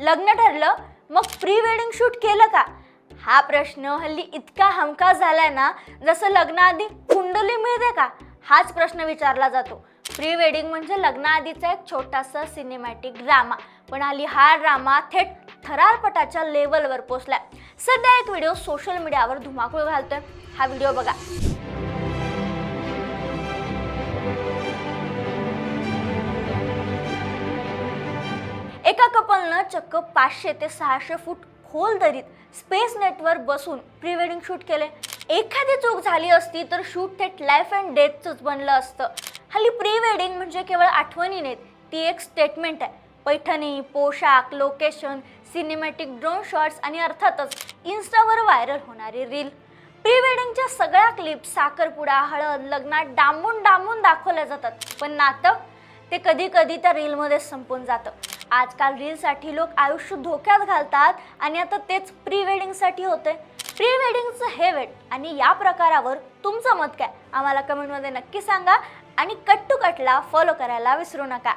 लग्न ठरलं मग प्री वेडिंग शूट केलं का? हा प्रश्न हल्ली इतका हमखास झालाय ना जसं लग्नाआधी कुंडली मिळते का? हाच प्रश्न विचारला जातो. प्री वेडिंग म्हणजे लग्नाआधीचा एक छोटासा सिनेमॅटिक ड्रामा पण हल्ली हा ड्रामा थेट थरारपटाच्या लेवलवर पोचलाय. सध्या एक व्हिडिओ सोशल मीडियावर धुमाकूळ घालतोय. हा व्हिडिओ बघा. एका कपलनं चक्क पाचशे ते सहाशे फूट खोल दरीत स्पेस नेटवर बसून प्री वेडिंग शूट केले. एखादी चूक झाली असती तर शूट थेट लाईफ अँड डेथचंच बनलं असतं. हल्ली प्री वेडिंग म्हणजे केवळ आठवणी नाहीत ती एक स्टेटमेंट आहे. पैठणी पोशाख लोकेशन सिनेमॅटिक ड्रोन शॉट्स आणि अर्थातच इन्स्टावर व्हायरल होणारी रील. प्री वेडिंगच्या सगळ्या क्लिप साखरपुडा हळद लग्नात डांबून डांबून दाखवल्या जातात. पण नातं ते कधी कधी त्या रीलमध्ये संपून जातं. आजकाल रीलसाठी लोक आयुष्य धोक्यात घालतात आणि आता तेच प्री वेडिंगसाठी होते प्री वेडिंगचं हे वेट आणि या प्रकारावर तुमचं मत काय? आम्हाला कमेंटमध्ये नक्की सांगा आणि कट टू कटला फॉलो करायला विसरू नका.